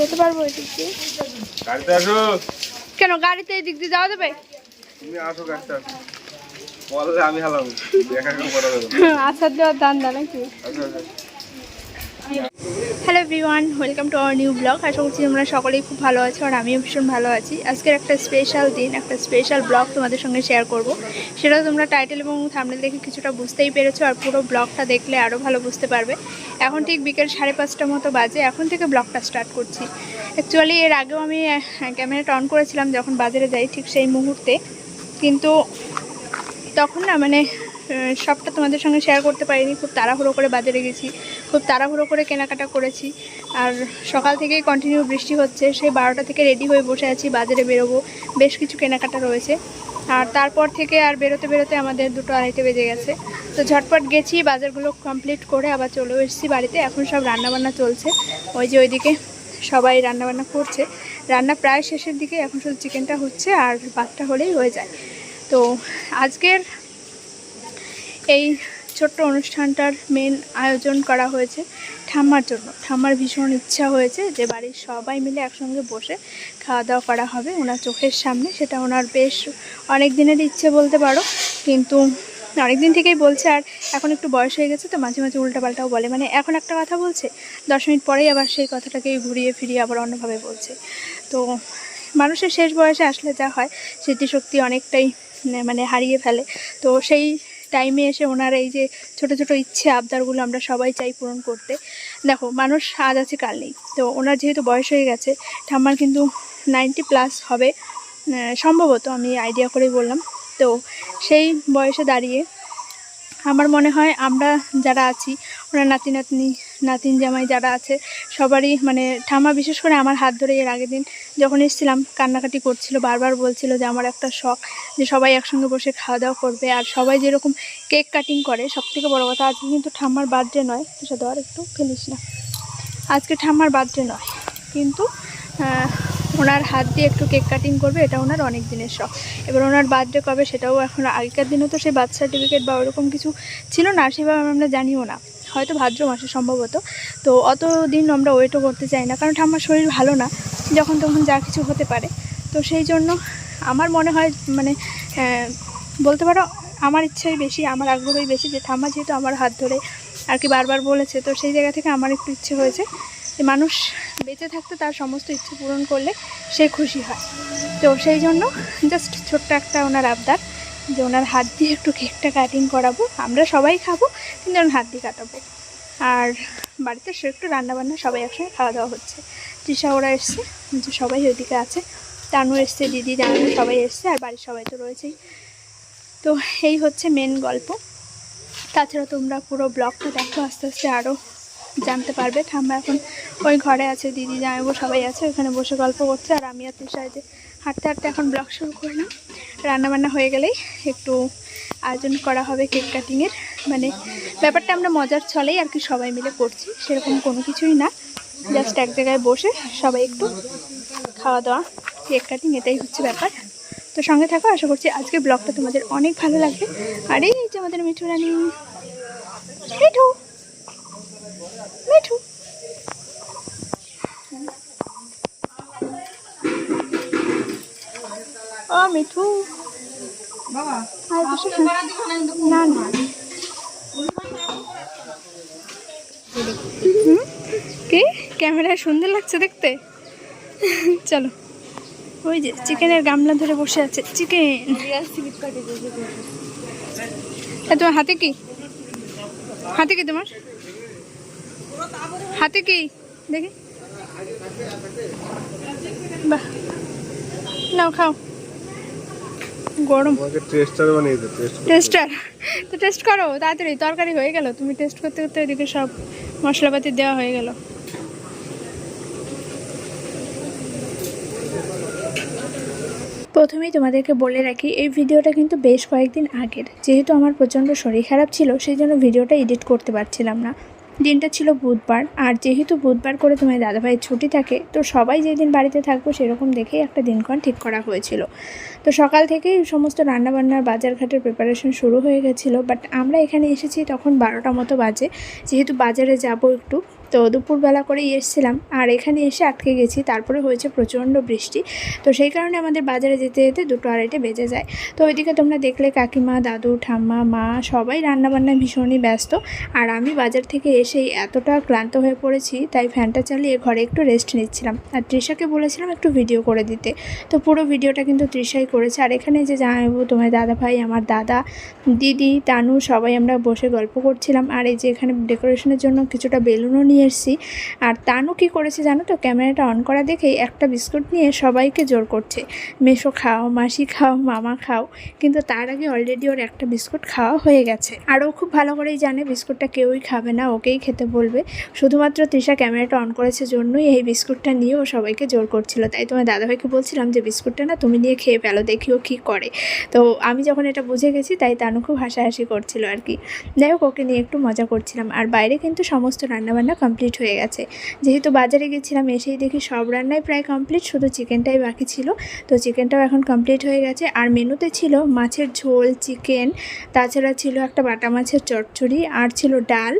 যেতে পারব এদিক দিয়ে? গাড়িতে আসো। কেন গাড়িতে এদিক দিয়ে যাওয়া যাবে? তুমি আসো গাড়িতে। আসো বললে আমি হালাম। দেখা করা যাবে আসার দেওয়ার দান দা নাকি? আসো আসো hello everyone welcome to our new blog আশা করছি তোমরা সকলেই খুব ভালো আছো আর আমিও ভীষণ ভালো আছি। আজকের একটা স্পেশাল দিন, একটা স্পেশাল ব্লগ তোমাদের সঙ্গে শেয়ার করব। সেটা তোমরা টাইটেল এবং থামনেল দেখে কিছুটা বুঝতেই পেরেছ আর পুরো ব্লগটা দেখলে আরও ভালো বুঝতে পারবে। এখন ঠিক বিকেল সাড়ে পাঁচটা মতো বাজে, এখন থেকে ব্লগটা স্টার্ট করছি। অ্যাকচুয়ালি এর আগেও আমি ক্যামেরাটা অন করেছিলাম যখন বাজারে যাই ঠিক সেই মুহূর্তে। কিন্তু তখন না মানে সবটা তোমাদের সঙ্গে শেয়ার করতে পারিনি, খুব তাড়াহুড়ো করে বাজারে গেছি। খুব তাড়াহুড়ো করে কেনাকাটা করেছি। আর সকাল থেকেই কন্টিনিউ বৃষ্টি হচ্ছে। সেই বারোটা থেকে রেডি হয়ে বসে আছি, বাজারে বেরোবো। বেশ কিছু কেনাকাটা রয়েছে। আর তারপর থেকে আর বেরোতে বেরোতে আমাদের দুটো আড়াইটে বেজে গেছে। তো ঝটপট গেছি, বাজারগুলো কমপ্লিট করে আবার চলেও এসেছি বাড়িতে। এখন সব রান্নাবান্না চলছে। ওই যে ওইদিকে সবাই রান্নাবান্না করছে। রান্না প্রায় শেষের দিকে, এখন শুধু চিকেনটা হচ্ছে আর ভাতটা হলেই হয়ে যায়। তো আজকের এই ছোট্ট অনুষ্ঠানটার মেন আয়োজন করা হয়েছে ঠাম্মার জন্য। ঠাম্মার ভীষণ ইচ্ছা হয়েছে যে বাড়ির সবাই মিলে একসঙ্গে বসে খাওয়া দাওয়া করা হবে ওনার চোখের সামনে, সেটা ওনার বেশ অনেক দিনের ইচ্ছে বলতে পারো। কিন্তু অনেক দিন থেকেই বলছে, আর এখন একটু বয়স হয়ে গেছে তো মাঝে মাঝে উল্টাপাল্টাও বলে। মানে এখন একটা কথা বলছে, দশ মিনিট পরেই আবার সেই কথাটাকে ঘুরিয়ে ফিরিয়ে আবার অন্যভাবে বলছে। তো মানুষের শেষ বয়সে আসলে যা হয়, স্মৃতিশক্তি অনেকটাই মানে হারিয়ে ফেলে। তো সেই টাইমে এসে ওনার এই যে ছোট ছোট ইচ্ছে আবদারগুলো আমরা সবাই চাই পূরণ করতে। দেখো, মানুষ আজ আছে, কাল নেই। তো ওনার যেহেতু বয়স হয়ে গেছে, ঠাম্মার কিন্তু নাইনটি প্লাস হবে। সম্ভবত আমি আইডিয়া করেই বললাম। তো সেই বয়সে দাঁড়িয়ে আমার মনে হয় আমরা যারা আছি, ওনার নাতি নাতনি নাতিন জামাই যারা আছে, সবারই মানে ঠাম্মা বিশেষ করে আমার হাত ধরে এর আগের দিন যখন এসেছিলাম, কান্নাকাটি করছিল, বারবার বলছিল যে আমার একটা শখ যে সবাই একসঙ্গে বসে খাওয়া দাওয়া করবে। আর সবাই যেরকম কেক কাটিং করে সব থেকে বড়ো কথা আজকে কিন্তু ঠাম্মার বার্থডে নয়। তুষা দেওয়ার একটু ফেলিস না। আজকে ঠাম্মার বার্থডে নয়। কিন্তু ওনার হাত দিয়ে একটু কেক কাটিং করবে, এটা ওনার অনেক দিনের শখ। এবার ওনার বার্থডে কবে সেটাও এখন আগেকার দিনে তো সেই বার্থ সার্টিফিকেট বা ওরকম কিছু ছিল না, সেভাবে আমরা জানিও না। হয়তো ভাদ্র মাসে সম্ভবত। তো অত দিন আমরা ওয়েটও করতে চাই না, কারণ ঠাম্মার শরীর ভালো না, যখন তখন যা কিছু হতে পারে। তো সেই জন্য আমার মনে হয় মানে বলতে পারো আমার ইচ্ছাই বেশি, আমার আগ্রহই বেশি যে ঠাম্মা যেহেতু আমার হাত ধরে আর কি বারবার বলেছে, তো সেই জায়গা থেকে আমার একটু ইচ্ছে হয়েছে যে মানুষ বেঁচে থাকতে তার সমস্ত ইচ্ছে পূরণ করলে সে খুশি হয়। তো সেই জন্য জাস্ট ছোট্ট একটা ওনার আবদার। যে ওনার হাত দিয়ে একটু কেকটা কাটিং করাবো, আমরা সবাই খাব, কিন্তু ওনার হাত দিয়ে কাটাবো। আর বাড়িতে সে একটু রান্নাবান্না সবাই একসঙ্গে খাওয়া দাওয়া হচ্ছে। তৃষা ওরা এসছে, যে সবাই ওইদিকে আছে। তানু এসছে, দিদি জানু সবাই এসছে, আর বাড়ির সবাই তো রয়েছেই। তো এই হচ্ছে মেন গল্প। তাছাড়া তোমরা পুরো ব্লগটা দেখো, আস্তে আস্তে আরও জানতে পারবে। ঠাম্মা এখন ওই ঘরে আছে, দিদি জামাইবু সবাই আছে, ওখানে বসে গল্প করছে, আর আমি আর তুষার যে হাঁটতে হাঁটতে এখন ব্লগ শুরু করলাম। রান্নাবান্না হয়ে গেলেই একটু আয়োজন করা হবে কেক কাটিংয়ের। মানে ব্যাপারটা আমরা মজার ছলেই আর কি সবাই মিলে করছি, সেরকম কোনো কিছুই না। জাস্ট এক জায়গায় বসে সবাই একটু খাওয়া দাওয়া, কেক কাটিং, এটাই হচ্ছে ব্যাপার। তো সঙ্গে থাকো, আশা করছি আজকের ব্লগটা তোমাদের অনেক ভালো লাগবে। আর এই যে আমাদের মিঠু রানী, মিঠু মিঠু। ও মিঠু। না। না কি? ক্যামেরায় সুন্দর লাগছে দেখতে? চলো। ওই যে চিকেনের গামলা ধরে বসে আছে। চিকেন। তোমার হাতে কি? হাতে কি তোমার? হাতে কি? দেখি। বাহ। নাও খাও। গরম। টেস্টার বানিয়ে দে টেস্টার তো টেস্ট করো তাড়াতাড়ি তরকারি হয়ে গেল। তুমি টেস্ট করতে করতে ওইদিকে সব মশলাপাতি দেওয়া হয়ে গেল। প্রথমেই তোমাদেরকে বলে রাখি এই ভিডিওটা কিন্তু বেশ কয়েকদিন আগের। যেহেতু আমার প্রচণ্ড শরীর খারাপ ছিল সেই জন্য ভিডিওটা এডিট করতে পারছিলাম না। দিনটা ছিল বুধবার আর যেহেতু বুধবার করে তোমার দাদাভাইয়ের ছুটি থাকে তো সবাই যেদিন বাড়িতে থাকব সেরকম দেখেই একটা দিনক্ষণ ঠিক করা হয়েছিল। তো সকাল থেকেই সমস্ত রান্নাবান্নার বাজারঘাটের প্রিপারেশন শুরু হয়ে গেছিল বাট আমরা এখানে এসেছি তখন বারোটা মতো বাজে। যেহেতু বাজারে যাব একটু, তো দুপুরবেলা করেই এসেছিলাম। আর এখানে এসে আটকে গেছি, তারপরে হয়েছে প্রচণ্ড বৃষ্টি। তো সেই কারণে আমাদের বাজারে যেতে যেতে দুটো আড়াইটে বেজে যায়। তো ওইদিকে তোমরা দেখলে কাকিমা, দাদু, ঠাম্মা, মা সবাই রান্নাবান্নায় ভীষণই ব্যস্ত। আর আমি বাজার থেকে এসেই এতটা ক্লান্ত হয়ে পড়েছি, তাই ফ্যানটা চালিয়ে ঘরে একটু রেস্ট নিচ্ছিলাম। আর তৃষাকে বলেছিলাম একটু ভিডিও করে দিতে। তো পুরো ভিডিওটা কিন্তু তৃষাই করেছে। আর এখানে যে জামাইবু তোমার দাদা ভাই আমার দাদা, দিদি, তানু, সবাই আমরা বসে গল্প করছিলাম। আর এই যে এখানে ডেকোরেশনের জন্য কিছুটা বেলুনও নিয়ে এসেছি। আর তানু কী করেছে জানো তো? ক্যামেরাটা অন করা দেখেই একটা বিস্কুট নিয়ে সবাইকে জোর করছে। মেশো খাও, মাসি খাও, মামা খাও। কিন্তু তার আগে অলরেডি ওর একটা বিস্কুট খাওয়া হয়ে গেছে। আর ও খুব ভালো করেই জানে বিস্কুটটা কেউই খাবে না, ওকেই খেতে বলবে। শুধুমাত্র তৃষা ক্যামেরাটা অন করেছে জন্যই এই বিস্কুটটা নিয়ে ও সবাইকে জোর করছিল। তাই তোমার দাদাভাইকে বলছিলাম যে, বিস্কুটটা না তুমি নিয়ে খেয়ে ফেলো দেখি ও কী করে। তো আমি যখন এটা বুঝে গেছি, তাই তানু খুব হাসাহাসি করছিল আর কি। যাই হোক, ওকে নিয়ে একটু মজা করছিলাম। আর বাইরে কিন্তু সমস্ত রান্নাবান্না কমপ্লিট হয়ে গেছে। যেহেতু বাজারে গেছিলাম, এসেই দেখি সব রান্নাই প্রায় কমপ্লিট শুধু চিকেনটাই বাকি ছিল। তো চিকেনটাও এখন কমপ্লিট হয়ে গেছে। আর মেনুতে ছিল মাছের ঝোল চিকেন তাছাড়া ছিল একটা বাটা মাছের চচ্চড়ি, আর ছিল ডাল,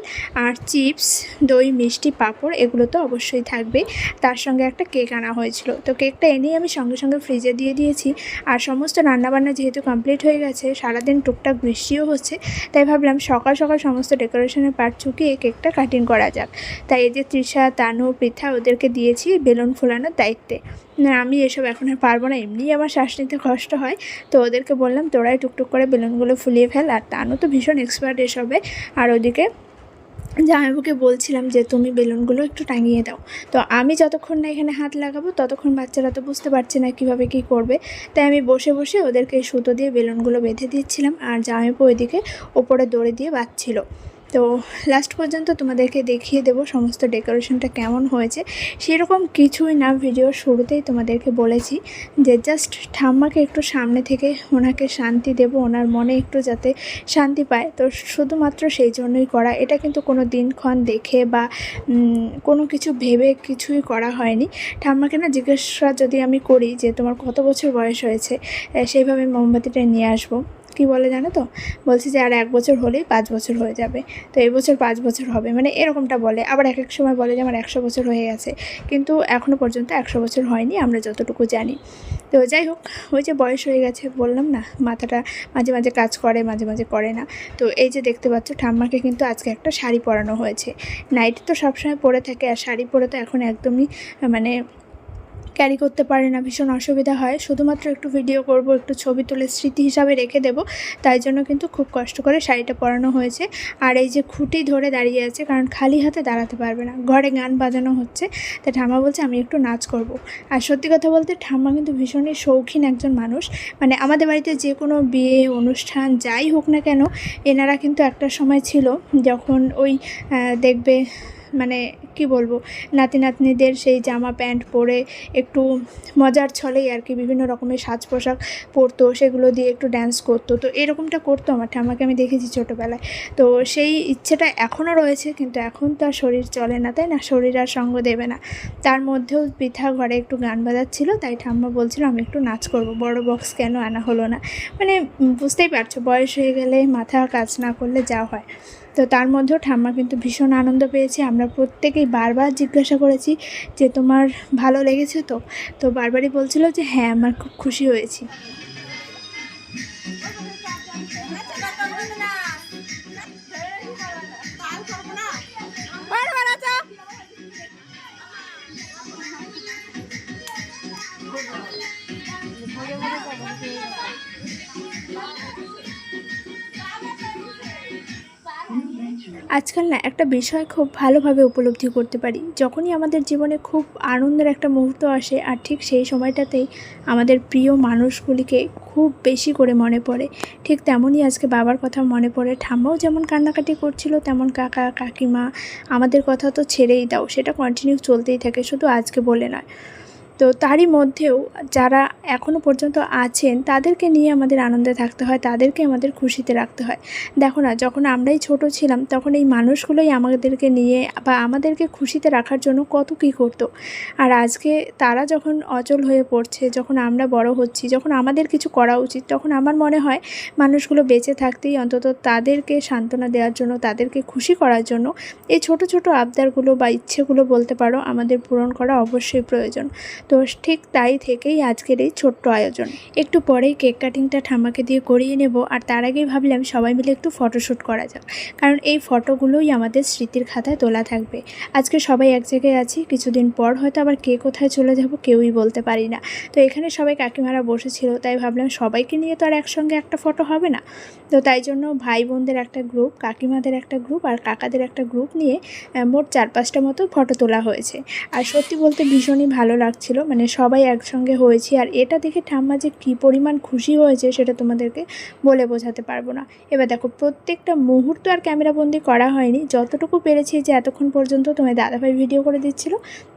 আর চিপস দই, মিষ্টি, পাঁপড়, এগুলো তো অবশ্যই থাকবে। তার সঙ্গে একটা কেক আনা হয়েছিল। তো কেকটা এনেই আমি সঙ্গে সঙ্গে ফ্রিজে দিয়ে দিয়েছি। আর সমস্ত রান্নাবান্না যেহেতু কমপ্লিট হয়ে গেছে, সারাদিন টুকটাক বৃষ্টিও হচ্ছে, তাই ভাবলাম সকাল সকাল সমস্ত ডেকোরেশনের পার্ট চুকিয়ে কেকটা কাটিং করা যাক। তাই এই যে তৃষা, তানু, পৃথা ওদেরকে দিয়েছি বেলুন ফোলানোর দায়িত্বে। না, আমি এসব এখন আর পারব না, এমনিই আমার শ্বাস নিতে কষ্ট হয়। তো ওদেরকে বললাম, তোরাই টুকটুক করে বেলুনগুলো ফুলিয়ে ফেল, আর তানু তো ভীষণ এক্সপার্ট এসবে। আর ওদিকে জামাইবাবুকে বলছিলাম যে, তুমি বেলুনগুলো একটু টাঙিয়ে দাও। তো আমি যতক্ষণ না এখানে হাত লাগাবো, ততক্ষণ বাচ্চারা তো বুঝতে পারছে না কীভাবে কি করবে। তাই আমি বসে বসে ওদেরকে সুতো দিয়ে বেলুনগুলো বেঁধে দিচ্ছিলাম আর জামাইবাবু ওইদিকে ওপরে দড়ি দিয়ে বাঁধছিল। তো লাস্ট পর্যন্ত তোমাদেরকে দেখিয়ে দেবো সমস্ত ডেকোরেশনটা কেমন হয়েছে। সেরকম কিছুই না ভিডিওর শুরুতেই তোমাদেরকে বলেছি যে জাস্ট ঠাম্মাকে একটু সামনে থেকে ওনাকে শান্তি দেব, ওনার মনে একটু যাতে শান্তি পায়। তো শুধুমাত্র সেই জন্যই করা। এটা কিন্তু কোনো দিনক্ষণ দেখে বা কোনো কিছু ভেবে কিছুই করা হয়নি। ঠাম্মাকে না জিজ্ঞাসা যদি আমি করি যে তোমার কত বছর বয়স হয়েছে সেইভাবে মোমবাতিটা নিয়ে আসব। কি বলে জানো তো? বলছে যে আর এক বছর হলেই পাঁচ বছর হয়ে যাবে। তো এই বছর পাঁচ বছর হবে। মানে এরকমটা বলে। আবার এক এক সময় বলে যে আমার একশো বছর হয়ে গেছে। কিন্তু এখনও পর্যন্ত একশো বছর হয়নি, আমরা যতটুকু জানি। তো যাই হোক, ওই যে বয়স হয়ে গেছে, বললাম না, মাথাটা মাঝে মাঝে কাজ করে, মাঝে মাঝে করে না। তো এই যে দেখতে পাচ্ছ, ঠাম্মাকে কিন্তু আজকে একটা শাড়ি পরানো হয়েছে। নাইটি তো সবসময় পরে থাকে, আর শাড়ি পরে তো এখন একদমই মানে ক্যারি করতে পারে না, ভীষণ অসুবিধা হয়। শুধুমাত্র একটু ভিডিও করব, একটু ছবি তুলে স্মৃতি হিসাবে রেখে দেব। তাই জন্য কিন্তু খুব কষ্ট করে শাড়িটা পরানো হয়েছে। আর এই যে খুঁটি ধরে দাঁড়িয়ে আছে, কারণ খালি হাতে দাঁড়াতে পারবে না। ঘরে গান বাজানো হচ্ছে, তা ঠাম্মা বলছে আমি একটু নাচ করব। আর সত্যি কথা বলতে ঠাম্মা কিন্তু ভীষণই শৌখিন একজন মানুষ। মানে আমাদের বাড়িতে যে কোনো বিয়ে, অনুষ্ঠান যাই হোক না কেন, এনারা কিন্তু একটা সময় ছিল যখন ওই দেখবে মানে কি বলব? নাতি নাতনিদের সেই জামা প্যান্ট পরে একটু মজার ছলেই আর কি, বিভিন্ন রকমের সাজ পোশাক পরতো, সেগুলো দিয়ে একটু ড্যান্স করতো। তো এরকমটা করতো আমার ঠাম্মাকে আমি দেখেছি ছোটোবেলায়। তো সেই ইচ্ছেটা এখনও রয়েছে, কিন্তু এখন তো আর শরীর চলে না, তাই না? শরীর আর সঙ্গ দেবে না। তার মধ্যেও পিঠা ঘরে একটু গান বাজাচ্ছিল, তাই ঠাম্মা বলছিল, আমি একটু নাচ করব, বড় বক্স কেন আনা হলো না? মানে বুঝতেই পারছ, বয়স হয়ে গেলে মাথা কাজ না করলে যা হয়। তো তার মধ্যেও ঠাম্মা কিন্তু ভীষণ আনন্দ পেয়েছে, আমরা প্রত্যেকেই বারবার জিজ্ঞাসা করেছি যে তোমার ভালো লেগেছে তো? তো বারবারই বলছিল যে হ্যাঁ আমার খুব খুশি হয়েছি। আজকাল না একটা বিষয় খুব ভালোভাবে উপলব্ধি করতে পারি। যখনই আমাদের জীবনে খুব আনন্দের একটা মুহূর্ত আসে, আর ঠিক সেই সময়টাতেই আমাদের প্রিয় মানুষগুলিকে খুব বেশি করে মনে পড়ে। ঠিক তেমনই আজকে বাবার কথা মনে পড়ে, ঠাম্মাও যেমন কান্নাকাটি করছিল, তেমন কাকা, কাকিমা, আমাদের কথা তো ছেড়েই দাও, সেটা কন্টিনিউ চলতেই থাকে, শুধু আজকে বলে নয়। তো তারই মধ্যেও যারা এখনও পর্যন্ত আছেন, তাদেরকে নিয়ে আমাদের আনন্দে থাকতে হয়, তাদেরকে আমাদের খুশিতে রাখতে হয়। দেখো না, যখন আমরাই ছোট ছিলাম, তখন এই মানুষগুলোই আমাদেরকে নিয়ে বা আমাদেরকে খুশিতে রাখার জন্য কত কী করতো। আর আজকে তারা যখন অচল হয়ে পড়ছে, যখন আমরা বড় হচ্ছি, যখন আমাদের কিছু করা উচিত, তখন আমার মনে হয় মানুষগুলো বেঁচে থাকতেই অন্তত তাদেরকে সান্ত্বনা দেওয়ার জন্য, তাদেরকে খুশি করার জন্য এই ছোট ছোট আবদারগুলো বা ইচ্ছেগুলো বলতে পারো, আমাদের পূরণ করা অবশ্যই প্রয়োজন। তো ঠিক তাই থেকেই আজকের এই ছোট্ট আয়োজন। একটু পরেই কেক কাটিংটা ঠাম্মাকে দিয়ে করিয়ে নেব আর তার আগেই ভাবলাম সবাই মিলে একটু ফটোশ্যুট করা যাক। কারণ এই ফটোগুলোই আমাদের স্মৃতির খাতায় তোলা থাকবে। আজকে সবাই এক জায়গায় আছি, কিছুদিন পর হয়তো আবার কে কোথায় চলে যাব কেউই বলতে পারি না। তো এখানে সবাই কাকিমারা বসেছিল, তাই ভাবলাম সবাইকে নিয়ে তো আর একসঙ্গে একটা ফটো হবে না। তো তাই জন্য ভাই বোনদের একটা গ্রুপ, কাকিমাদের একটা গ্রুপ আর কাকাদের একটা গ্রুপ নিয়ে মোট চার পাঁচটা মতো ফটো তোলা হয়েছে। আর সত্যি বলতে ভীষণই ভালো লাগছিল মানে সবাই একসঙ্গে হয়েছি আর এটা দেখে ঠাম্মা যে কী পরিমাণ খুশি হয়েছে সেটা তোমাদেরকে বলে বোঝাতে পারব না। এবার দেখো, প্রত্যেকটা মুহূর্ত আর ক্যামেরাবন্দি করা হয়নি। যতটুকু পেরেছি যে এতক্ষণ পর্যন্ত তোমার দাদাভাই ভিডিও করে দিচ্ছিল,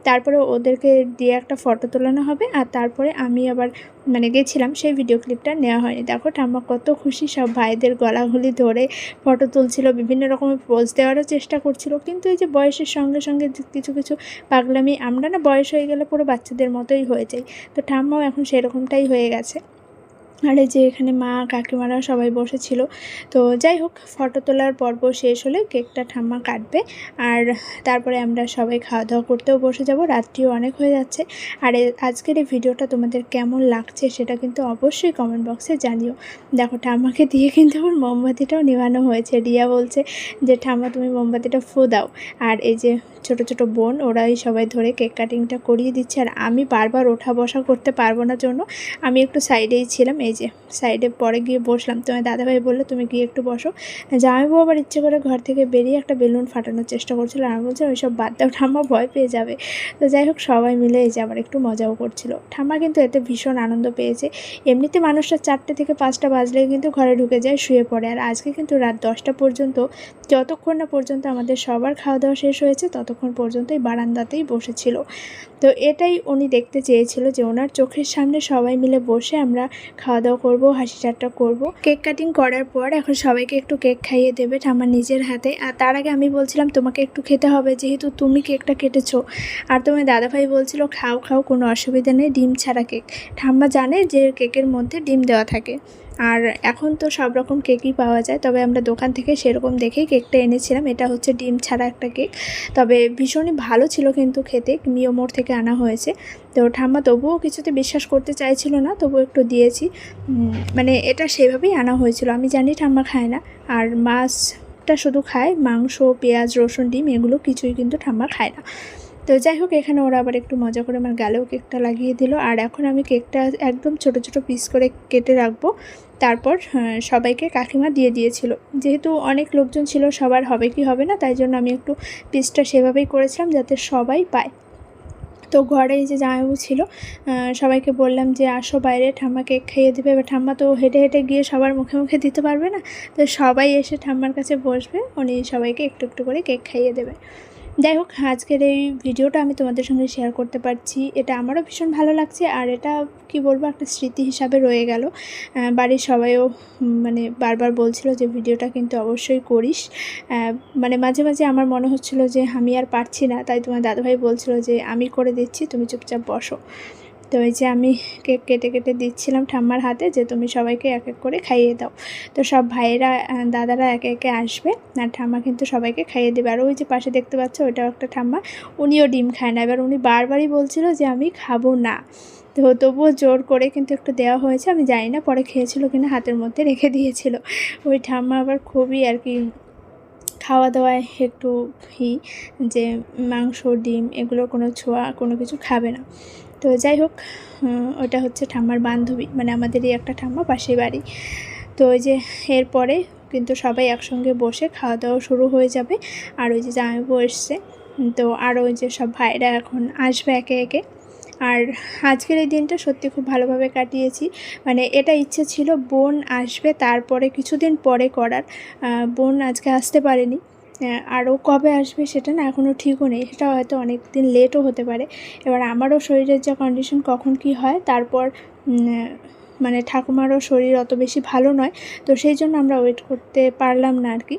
তারপরে ওদেরকে দিয়ে একটা ফটো তোলানো হবে আর তারপরে আমি আবার মানে গেছিলাম, সেই ভিডিও ক্লিপটা নেওয়া হয়নি। দেখো ঠাম্মা কত খুশি, সব ভাইদের গলাগুলি ধরে ফটো তুলছিল, বিভিন্ন রকমের পোজ দেওয়ারও চেষ্টা করছিল। কিন্তু এই যে বয়সের সঙ্গে সঙ্গে কিছু কিছু পাগলামি, আমরা না বয়স হয়ে গেলে পুরো বাচ্চাদের মতোই হয়ে যায়। তো ঠাম্মাও এখন সেরকমটাই হয়ে গেছে। আর এই যে এখানে মা, কাকিমারা সবাই বসেছিল। তো যাই হোক, ফটো তোলার পর্ব শেষ হলে কেকটা ঠাম্মা কাটবে আর তারপরে আমরা সবাই খাওয়া দাওয়া করতেও বসে যাব। রাত্রিও অনেক হয়ে যাচ্ছে। আর আজকের এই ভিডিওটা তোমাদের কেমন লাগছে সেটা কিন্তু অবশ্যই কমেন্ট বক্সে জানিও। দেখো, ঠাম্মাকে দিয়ে কিন্তু আমার মোমবাতিটাও নেওয়ানো হয়েছে। রিয়া বলছে যে, ঠাম্মা, তুমি মোমবাতিটা ফু দাও। আর এই যে ছোট ছোট বোন, ওরাই সবাই ধরে কেক কাটিংটা করিয়ে দিচ্ছে। আর আমি বারবার ওঠা বসা করতে পারব না জন্য। আমি একটু সাইডেই ছিলাম এই যে সাইডে পরে গিয়ে বসলাম। তোমার দাদাভাই বলল, তুমি গিয়ে একটু বসো। জামাইবাবু আবার ইচ্ছে করে ঘর থেকে বেরিয়ে একটা বেলুন ফাটানোর চেষ্টা করছিল আর বলছি, ওইসব বাদ দাও, ঠাম্মা ভয় পেয়ে যাবে। তো যাই হোক, সবাই মিলে এই যে আবার একটু মজাও করছিল। ঠাম্মা কিন্তু এতে ভীষণ আনন্দ পেয়েছে। এমনিতে মানুষটা চারটে থেকে পাঁচটা বাজলে কিন্তু ঘরে ঢুকে যায়, শুয়ে পড়ে। আর আজকে কিন্তু রাত দশটা পর্যন্ত, যতক্ষণ না পর্যন্ত আমাদের সবার খাওয়া দাওয়া শেষ হয়েছে, ততক্ষণ পর্যন্ত এই বারান্দাতেই বসেছিল। তো এটাই উনি দেখতে চেয়েছিল যে, ওনার চোখের সামনে সবাই মিলে বসে আমরা খাওয়া দাওয়া করব হাসি ঠাট্টা করব। কেক কাটিং করার পর এখন সবাইকে একটু কেক খাইয়ে দেবে ঠাম্মা নিজের হাতে। আর তার আগে আমি বলছিলাম, তোমাকে একটু খেতে হবে, যেহেতু তুমি কেকটা কেটেছ। আর তোমার দাদাভাই বলছিল, খাও খাও, কোনো অসুবিধা নেই, ডিম ছাড়া কেক। ঠাম্মা জানে যে কেকের মধ্যে ডিম দেওয়া থাকে। আর এখন তো সব রকম কেকই পাওয়া যায়, তবে আমরা দোকান থেকে সেরকম দেখেই কেকটা এনেছিলাম। এটা হচ্ছে ডিম ছাড়া একটা কেক। তবে ভীষণই ভালো ছিল কিন্তু খেতে, মিও মোড় থেকে আনা হয়েছে। তো ঠাম্মা তবুও কিছুতে বিশ্বাস করতে চাইছিল না, তবুও একটু দিয়েছি। মানে এটা সেভাবেই আনা হয়েছিল। আমি জানি ঠাম্মা খায় না। আর মাছটা শুধু খায়, মাংস, পেঁয়াজ, রসুন, ডিম, এগুলো কিছুই কিন্তু ঠাম্মা খায় না। তো যাই হোক এখানে ওরা আবার একটু মজা করে আমার গালেও কেকটা লাগিয়ে দিল। আর এখন আমি কেকটা একদম ছোট ছোট পিস করে কেটে রাখব। তারপর আহ, সবাইকে কাকিমা দিয়ে দিয়েছিল। যেহেতু অনেক লোকজন ছিল সবার হবে কি হবে না তাই জন্য আমি একটু পিসটা সেভাবেই করেছিলাম যাতে সবাই পায়। তো ঘরে যে জামাইবাবু ছিল সবাইকে বললাম যে আসো বাইরে ঠাম্মা কেক খাইয়ে দেবে। এবার ঠাম্মা তো হেঁটে হেঁটে গিয়ে সবার মুখে মুখে দিতে পারবে না। তো সবাই এসে ঠাম্মার কাছে বসবে উনি সবাইকে একটু একটু করে কেক খাইয়ে দেবে। যাই হোক, আজকের এই ভিডিওটা আমি তোমাদের সঙ্গে শেয়ার করতে পারছি। এটা আমারও ভীষণ ভালো লাগছে আর এটা কি বলব, একটা স্মৃতি হিসাবে রয়ে গেল। বাড়ির সবাইও মানে বারবার বলছিল যে ভিডিওটা কিন্তু অবশ্যই করিস। মানে মাঝে মাঝে আমার মনে হচ্ছিল যে আমি আর পারছি না, তাই তোমার দাদাভাই বলছিল যে আমি করে দিচ্ছি, তুমি চুপচাপ বসো। তো এই যে আমি কেক কেটে কেটে দিচ্ছিলাম ঠাম্মার হাতে যে তুমি সবাইকে এক এক করে খাইয়ে দাও। তো সব ভাইয়েরা দাদারা একে একে আসবে আর ঠাম্মা কিন্তু সবাইকে খাইয়ে দেবে। আর ওই যে পাশে দেখতে পাচ্ছ ওইটাও একটা ঠাম্মা, উনিও ডিম খায় না। এবার উনি বারবারই বলছিল যে আমি খাব না। তো তবুও জোর করে কিন্তু একটু দেওয়া হয়েছে। আমি জানি না পরে খেয়েছিল কিনা, হাতের মধ্যে রেখে দিয়েছিল। ওই ঠাম্মা আবার খুবই আর কি খাওয়া দাওয়ায় একটু ই যে মাংস, ডিম এগুলো কোনো ছোঁয়া, কোনো কিছু খাবে না। তো যাই হোক ওটা হচ্ছে ঠাম্মার বান্ধবী মানে আমাদেরই একটা ঠাম্মা পাশের বাড়ি। তো ওই যে এরপরে কিন্তু সবাই একসঙ্গে বসে খাওয়া দাওয়া শুরু হয়ে যাবে। আর ওই যে জামাইবাবু এসছে, তো আর ওই যে সব ভাইরা এখন আসবে একে একে। আর আজকের এই দিনটা সত্যি খুব ভালোভাবে কাটিয়েছি। মানে এটা ইচ্ছে ছিল, বোন আসবে, তারপরে কিছুদিন পরে করার। বোন আজকে আসতে পারেনি। আরও কবে আসবে সেটা না এখনও ঠিকও নেই। সেটা হয়তো অনেক দিন লেটও হতে পারে। এবার আমারও শরীরের যা কন্ডিশন কখন কি হয়, তারপর মানে ঠাকুমারও শরীর অত বেশি ভালো নয়, তো সেই জন্য আমরা ওয়েট করতে পারলাম না আর কি।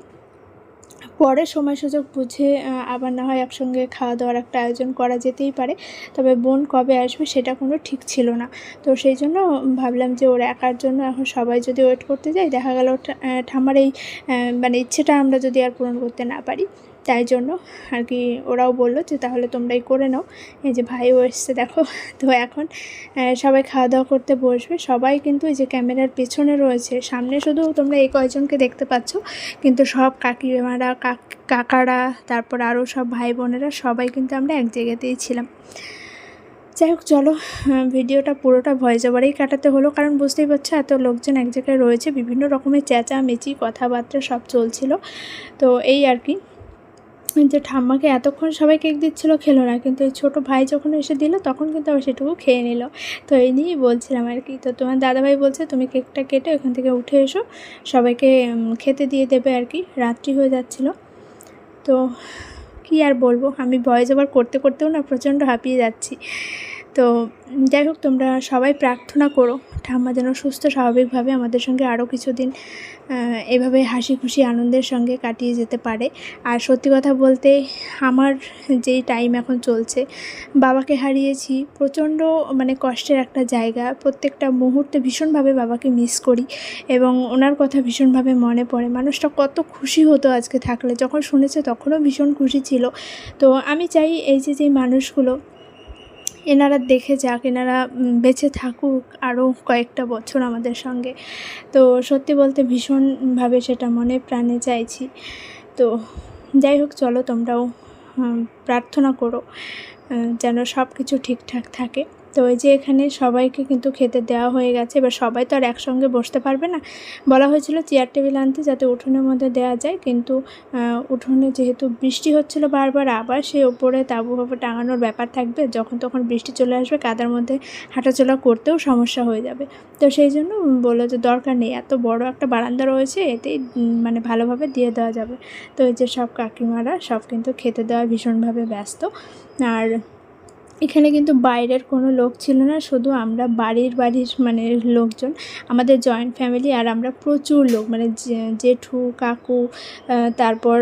পরে সময় সুযোগ বুঝে আবার না হয় একসঙ্গে খাওয়া দাওয়ার একটা আয়োজন করা যেতেই পারে। তবে বোন কবে আসবে সেটা কোনো ঠিক ছিল না। তো সেই জন্য ভাবলাম যে ওর একার জন্য এখন সবাই যদি ওয়েট করতে যাই দেখা গেল ঠামার এই মানে ইচ্ছেটা আমরা যদি আর পূরণ করতে না পারি। তাই জন্য আর কি ওরাও বলল যে তাহলে তোমরাই করে নাও। এই যে ভাইও এসছে, দেখো। তো এখন সবাই খাওয়া দাওয়া করতে বসবে। সবাই কিন্তু এই যে ক্যামেরার পেছনে রয়েছে। সামনে শুধু তোমরা এই কয়জনকে দেখতে পাচ্ছ, কিন্তু সব কাকিমারা, কাক, কাকারা, তারপর আরও সব ভাই বোনেরা সবাই কিন্তু আমরা এক জায়গাতেই ছিলাম। যাই হোক, চলো ভিডিওটা পুরোটা ভয়েস ওভারেই কাটাতে হলো, কারণ বুঝতেই পারছ এত লোকজন এক জায়গায় রয়েছে, বিভিন্ন রকমের চেঁচামেচি, কথাবার্তা সব চলছিল। তো এই আর কি। যে ঠাম্মাকে এতক্ষণ সবাই কেক দিচ্ছিল খেলো না, কিন্তু ওই ছোটো ভাই যখন এসে দিল তখন কিন্তু আবার সেটুকু খেয়ে নিল। তো এই নিয়েই বলছিলাম আর কি। তো তোমার দাদাভাই বলছে, তুমি কেকটা কেটে ওখান থেকে উঠে এসো, সবাইকে খেতে দিয়ে দেবে আর কি। রাত্রি হয়ে যাচ্ছিল। তো কি আর বলব, আমি ভয়েস ওভার করতে, করতেও না প্রচণ্ড হাঁপিয়ে যাচ্ছি। তো যাই হোক, তোমরা সবাই প্রার্থনা করো। ঠাম্মা যেন সুস্থ, স্বাভাবিকভাবে আমাদের সঙ্গে আরও কিছুদিন এভাবে হাসি খুশি, আনন্দের সঙ্গে কাটিয়ে যেতে পারে। আর সত্যি কথা বলতে, আমার যেই টাইম এখন চলছে, বাবাকে হারিয়েছি, প্রচণ্ড মানে কষ্টের একটা জায়গা। প্রত্যেকটা মুহূর্তে ভীষণভাবে বাবাকে মিস করি এবং ওনার কথা ভীষণভাবে মনে পড়ে। মানুষটা কত খুশি হতো আজকে থাকলে। যখন শুনেছে তখনও ভীষণ খুশি ছিল। তো আমি চাই এই যে যে মানুষগুলো এনারা দেখে যাক, এনারা বেঁচে থাকুক আরও কয়েকটা বছর আমাদের সঙ্গে। তো সত্যি বলতে ভীষণভাবে সেটা মনে প্রাণে চাইছি। তো যাই হোক, চলো তোমরাও প্রার্থনা করো যেন সব কিছু ঠিকঠাক থাকে। তো ওই যে এখানে সবাইকে কিন্তু খেতে দেওয়া হয়ে গেছে। এবার সবাই তো আর একসঙ্গে বসতে পারবে না। বলা হয়েছিল চেয়ার টেবিল আনতে যাতে উঠোনের মধ্যে দেওয়া যায়। কিন্তু উঠোনে যেহেতু বৃষ্টি হচ্ছিল বারবার, আবার সে ওপরে তাবু টাঙানোর ব্যাপার থাকবে। যখন তখন বৃষ্টি চলে আসবে, কাদার মধ্যে হাঁটাচলা করতেও সমস্যা হয়ে যাবে। তো সেই জন্য বলল যে দরকার নেই, এত বড় একটা বারান্দা রয়েছে, এতেই মানে ভালোভাবে দিয়ে দেওয়া যাবে। তো এই যে সব কাকিমারা সব কিন্তু খেতে দেওয়া ভীষণভাবে ব্যস্ত। আর এখানে কিন্তু বাইরের কোনো লোক ছিল না, শুধু আমরা বাড়ির বাড়ির মানে লোকজন, আমাদের জয়েন্ট ফ্যামিলি আর আমরা প্রচুর লোক মানে জেঠু, কাকু তারপর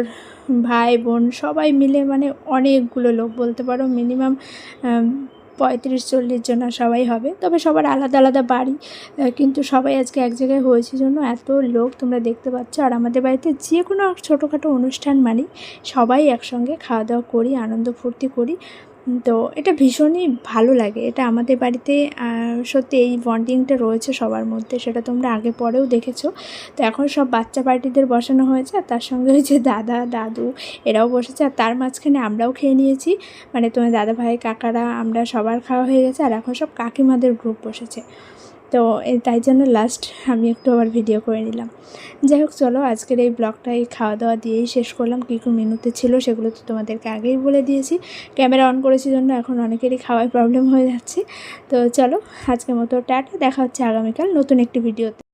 ভাই, বোন সবাই মিলে মানে অনেকগুলো লোক বলতে পারো মিনিমাম পঁয়ত্রিশ চল্লিশ জন সবাই হবে। তবে সবার আলাদা আলাদা বাড়ি কিন্তু সবাই আজকে এক জায়গায় হয়েছে জন্য এত লোক তোমরা দেখতে পাচ্ছ। আর আমাদের বাড়িতে যে কোনো ছোটোখাটো অনুষ্ঠান মানেই সবাই একসঙ্গে খাওয়া দাওয়া করি, আনন্দ ফুর্তি করি। তো এটা ভীষণই ভালো লাগে। এটা আমাদের বাড়িতে সত্যি এই বন্ডিংটা রয়েছে সবার মধ্যে, সেটা তোমরা আগে পরেও দেখেছ। তো এখন সব বাচ্চা পার্টিদের বসানো হয়েছে, আর তার সঙ্গে হয়েছে দাদা, দাদু এরাও বসেছে, আর তার মাঝখানে আমরাও খেয়ে নিয়েছি। মানে তোমার দাদা ভাই, কাকারা, আমরা সবার খাওয়া হয়ে গেছে, আর এখন সব কাকিমাদের গ্রুপ বসেছে। তো তাই জন্য লাস্ট আমি একটু আবার ভিডিও করে নিলাম। যাই হোক, চলো আজকের এই ব্লগটা এই খাওয়া দাওয়া দিয়েই শেষ করলাম। কী কী মেনুতে ছিল সেগুলো তো তোমাদেরকে আগেই বলে দিয়েছি। ক্যামেরা অন করেছি জন্য এখন অনেকেরই খাওয়ায় প্রবলেম হয়ে যাচ্ছে। তো চলো, আজকের মতো টাটা, দেখা হচ্ছে আগামীকাল নতুন একটি ভিডিওতে